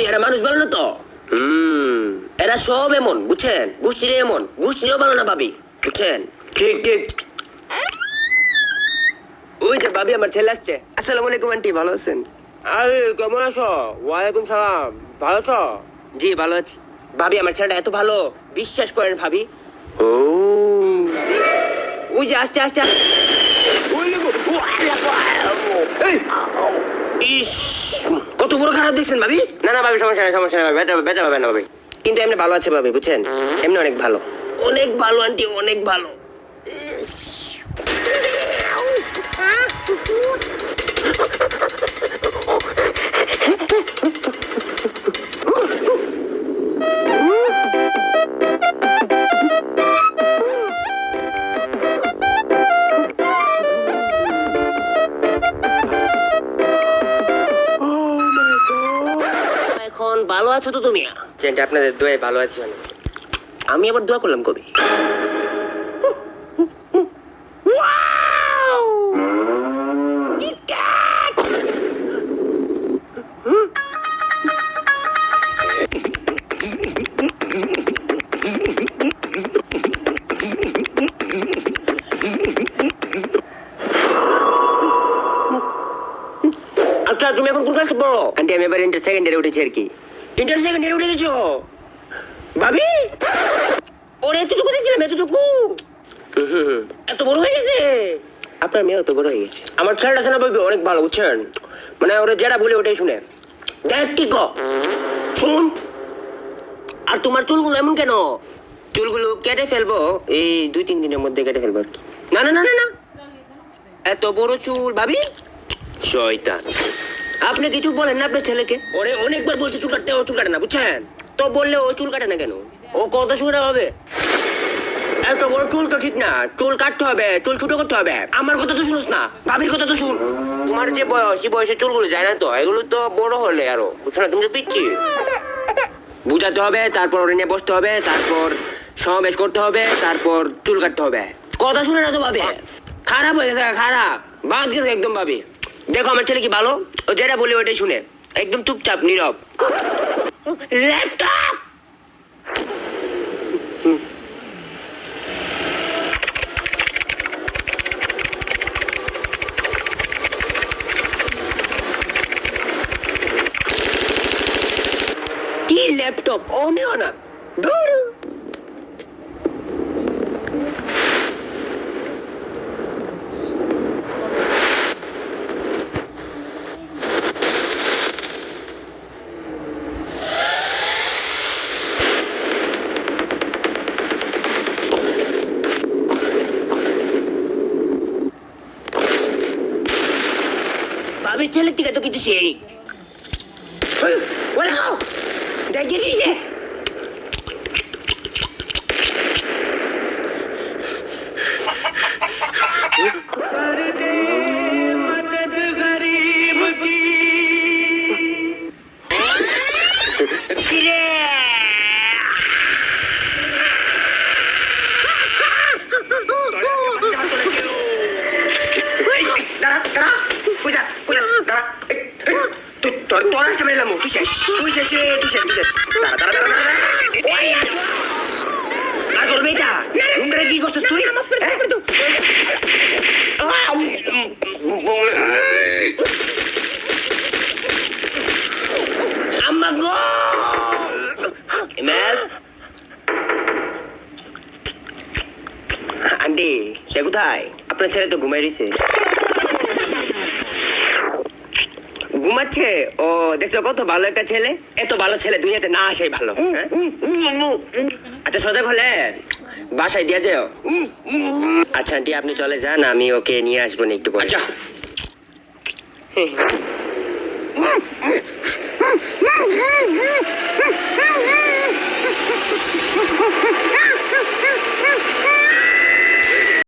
এরা মানুষ ভালো না তো? হুম। এরা সব এমন বুঝছেন? গোষ্ঠীর এমন গোষ্ঠীরও ভালো না ভাবি বুঝছেন? ঠিক ঠিক। ওই যে ভাবি আমার ছেলে আসছে। আসসালামু আলাইকুম আন্টি ভালো আছেন? আরে কেমন আছো? ওয়ালাইকুম সালাম। ভালো আছো? জি ভালো আছি। ভাবি আমার ছেলেটা এত ভালো বিশ্বাস করেন ভাবি। ও। ওই যে আসছে আসছে ওই দেখো, ও আল্লাহ গো, এই, ইস, কত বড় খারাপ দেখছেন ভাবি? না না ভাবি সমস্যা নেই সমস্যা নেই ভাবি। বেটা বেটা ভাবে না ভাবি। কিন্তু এমনি ভালো আছে ভাবি বুঝছেন? এমনি অনেক ভালো। অনেক ভালো আন্টি অনেক ভালো। ভালো আছো তো তুমি? আপনাদের দোয়ায় ভালো আছি আমি আবার দোয়া করলাম কবি? আচ্ছা তুমি এখন কোন ক্লাসে পড়ো? আন্টি আমি এবার ইন্টার সেকেন্ড ইয়ারে উঠেছি আর কি। ইন্টার সেকেন্ড উঠে গেছো? ভাবি? ওরে এতটুকু দেখছিলাম এতটুকু? এত বড় হয়ে গেছে? আপনার মেয়েও তো বড় হয়ে গেছে। আমার ছেলেটা আছে না ভাবি, অনেক ভালো, বুঝছেন? মানে ওরা যেটা বলে ওটাই শুনে। দেখ কি ক? শুন। আর তোমার চুলগুলো এমন কেন? চুলগুলো কেটে ফেলব, এই দুই, তিন দিনের মধ্যে কেটে ফেলব আর কি। না না না না না। এত বড় চুল, ভাবি? শয়তান। আপনি কিছু বলেন না আপনার ছেলেকে। ওরে অনেকবার বলছে চুল কাটতে ও চুল কাটে না বুঝছেন? তো বললে ও চুল কাটে না কেন? ও কথা শুনে হবে। এত বড় চুল তো ঠিক না। চুল কাটতে হবে চুল ছোট করতে হবে। আমার কথা তো শুনোস না ভাবির কথা তো শুন। তোমার যে বয়স এই বয়সে চুলগুলো যায় না তো এগুলো তো বড় হলে আরও বুঝছ না? তুমি তো পিচ্ছি। বুঝাতে হবে তারপর ওরে নিয়ে বসতে হবে তারপর সমাবেশ করতে হবে তারপর চুল কাটতে হবে। কথা শুনে না তো ভাবে। খারাপ হয়ে গেছে খারাপ। বাদ গেছে একদম ভাবি। দেখো আমার ছেলে কি ভালো? ও যেটা বলে ওটাই শুনে। একদম চুপচাপ নীরব। ল্যাপটপ! কি ল্যাপটপ? অনেও না। ধুর। habis celetik tu kita syirik. Walau kau! Dah jadi je! তোর- তোর আজকে তুই শেষ, তুই শেষ রে, তুই শেষ, তুই শেষ। দাঁড়া, দাঁড়া, দাঁড়া, দাঁড়া, দাঁড়া। ওই, আর করবে এটা? রুমটারে কি করছিস তুই? আম্মা গো! ইমেল? আন্টি সে কোথায় আপনার ছেলে তো ঘুমাই রয়েছে ঘুমাচ্ছে ও দেখছ কত ভালো একটা ছেলে? এত ভালো ছেলে দুনিয়াতে না আসাই ভালো হ্যাঁ? আচ্ছা সজাগ হলে বাসায় দিয়ে যাও। আচ্ছা আন্টি আপনি চলে যান আমি ওকে নিয়ে আসব না একটু পরে। আচ্ছা।